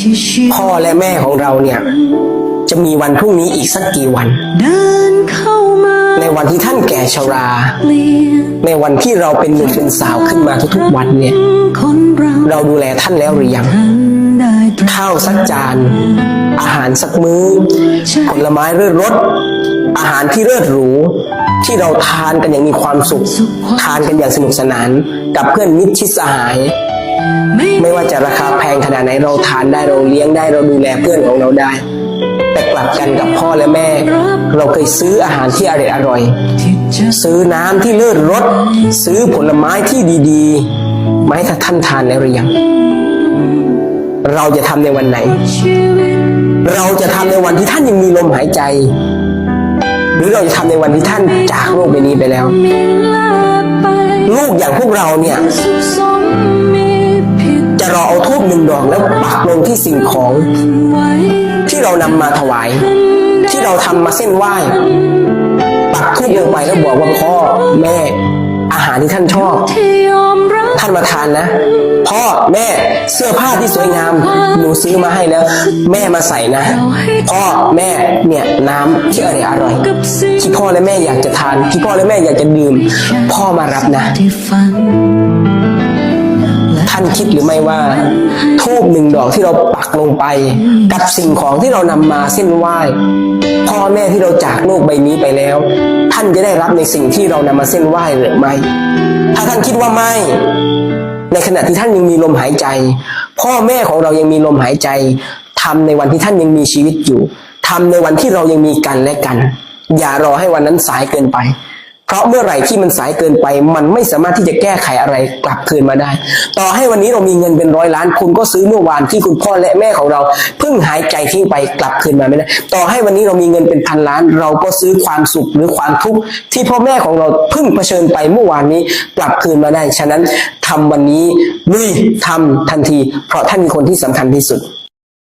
ที่ชีพ่อและแม่ของเราเนี่ย จะมีวันพรุ่งนี้อีกสักกี่วันเดินเข้ามาในวันที่ท่านแก่ชราเปลี่ยนในวันที่เราเป็นหนุ่มเป็นสาวขึ้นมาทุกๆวันเนี่ยคนเราเราดูแลท่านแล้วหรือยังทันได้ตรัสข้าวสักจาน อาหารสักมื้อ ผลไม้เลิศรสอาหารที่เลิศหรู ที่เราทานกันอย่างมีความสุข ทานกันอย่างสนุกสนาน กับเพื่อนมิตรชิดสหาย ไม่ไม่ว่าจะราคาแพ งขนาดไหนเราทานได้เราเลี้ยงได้เราดูแลเพื่อนของเราได้ แต่กลับกันกับพ่อและแม่ เราเคยซื้ออาหารที่อร่อยอร่อย ซื้อน้ำที่เลิศรสซื้อผลไม้ที่ดีๆมาให้ท่านทานแล้วหรือยัง เราจะทำในวันไหน เราจะทำในวันที่ท่านยังมีลมหายใจ หรือเราจะทำในวันที่ท่านจากโลกใบนี้ไปแล้ว ลูกอย่างพวกเราเนี่ย ผิดจะรอเอาทูบหนึ่งดอกแล้วปักลงที่สิ่งของ ที่เรานำมาถวาย ที่เราทำมาเส้นไหว้ปักทูบลงไปแล้วบอกว่าพ่อแม่ อาหารที่ท่านชอบ ท่านมาทานนะ พ่อแม่เสื้อผ้าที่สวยงาม หนูซื้อมาให้แล้ว แม่มาใส่นะ พ่อแม่เนี่ยน้ำที่อร่อยอร่อยที่พ่อและแม่อยากจะทานที่พ่อและแม่อยากจะดื่ม พ่อมารับนะานคิดหรือไม่ว่าทูบหนึ่งดอกที่เราปักลงไป กับสิ่งของที่เรานำมาเส้นไหว้พ่อแม่ที่เราจากโลกใบนี้ไปแล้ว ท่านจะได้รับในสิ่งที่เรานำมาเส้นไหว้หรือไม่ ถ้าท่านคิดว่าไม่ ในขณะที่ท่านยังมีลมหายใจ พ่อแม่ของเรายังมีลมหายใจทำในวันที่ท่านยังมีชีวิตอยู่ทำในวันที่เรายังมีกันและกัน อย่ารอให้วันนั้นสายเกินไป เพราะเมื่อไหร่ที่มันสายเกินไป มันไม่สามารถที่จะแก้ไขอะไรกลับคืนมาได้ ต่อให้วันนี้เรามีเงินเป็นร้อยล้าน คุณก็ซื้อเมื่อวานที่คุณพ่อและแม่ของเราเพิ่งหายใจทิ้งไปกลับคืนมาไม่ได้ต่อให้วันนี้เรามีเงินเป็นพันล้าน เราก็ซื้อความสุขหรือความทุกข์ที่พ่อแม่ของเราเพิ่งเผชิญไปเมื่อวานนี้กลับคืนมาได้ ฉะนั้นทำวันนี้ลุยทำทันที เพราะท่านคือคนที่สำคัญที่สุด